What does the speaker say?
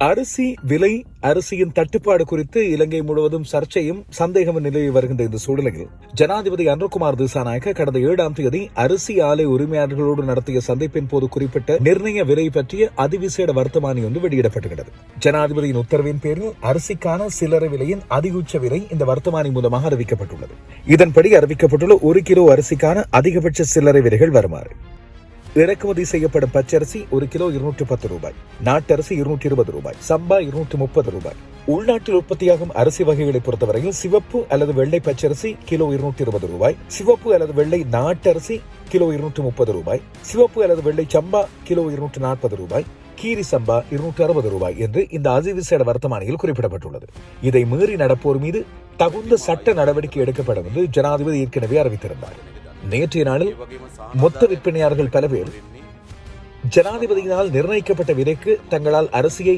அரிசி விலை அரிசியின் தட்டுப்பாடு குறித்து இலங்கை முழுவதும் சர்ச்சையும் சந்தேகமும் நிலவி வருகின்ற இந்த சூழ்நிலையில் ஜனாதிபதி அனுகுமார் திசாநாயக்க கடந்த ஏழாம் தேதி அரிசி ஆலை உரிமையாளர்களோடு நடத்திய சந்திப்பின் போது குறிப்பிட்ட நிர்ணய விலை பற்றிய அதிவிசேட வர்த்தமானி ஒன்று வெளியிடப்பட்டுள்ளது ஜனாதிபதியின் உத்தரவின் பேரில் அரிசிக்கான சில்லறை விலையின் அதிகுச்ச விலை இந்த வர்த்தமானி மூலமாக அறிவிக்கப்பட்டுள்ளது. இதன்படி அறிவிக்கப்பட்டுள்ள ஒரு கிலோ அரிசிக்கான அதிகபட்ச சில்லறை விலைகள் வருமாறு. இறக்குமதி செய்யப்படும் பச்சரிசி ஒரு கிலோ இருநூற்று பத்து ரூபாய். நாட்டரிசி இருநூற்றி இருபது ரூபாய். சம்பா இருநூற்றி முப்பது ரூபாய். உள்நாட்டில் உற்பத்தியாகும் அரிசி வகைகளை பொறுத்தவரையில் சிவப்பு அல்லது வெள்ளை பச்சரிசி கிலோ இருநூற்றி இருபது ரூபாய். சிவப்பு அல்லது வெள்ளை நாட்டரிசி கிலோ இருநூற்றி முப்பது ரூபாய். சிவப்பு அல்லது வெள்ளை சம்பா கிலோ இருநூற்றி நாற்பது ரூபாய். கீரி சம்பா இருநூற்றி அறுபது ரூபாய் என்று இந்த அதிவிசேட வர்த்தமானியில் குறிப்பிடப்பட்டுள்ளது. இதை மீறி நடப்போர் மீது தகுந்த சட்ட நடவடிக்கை எடுக்கப்படும் என்று ஜனாதிபதி ஏற்கனவே அறிவித்திருந்தார். நேற்றைய நாளில் மொத்த விற்பனையாளர்கள் பல பேர் ஜனாதிபதியினால் நிர்ணயிக்கப்பட்ட விலைக்கு தங்களால் அரிசியை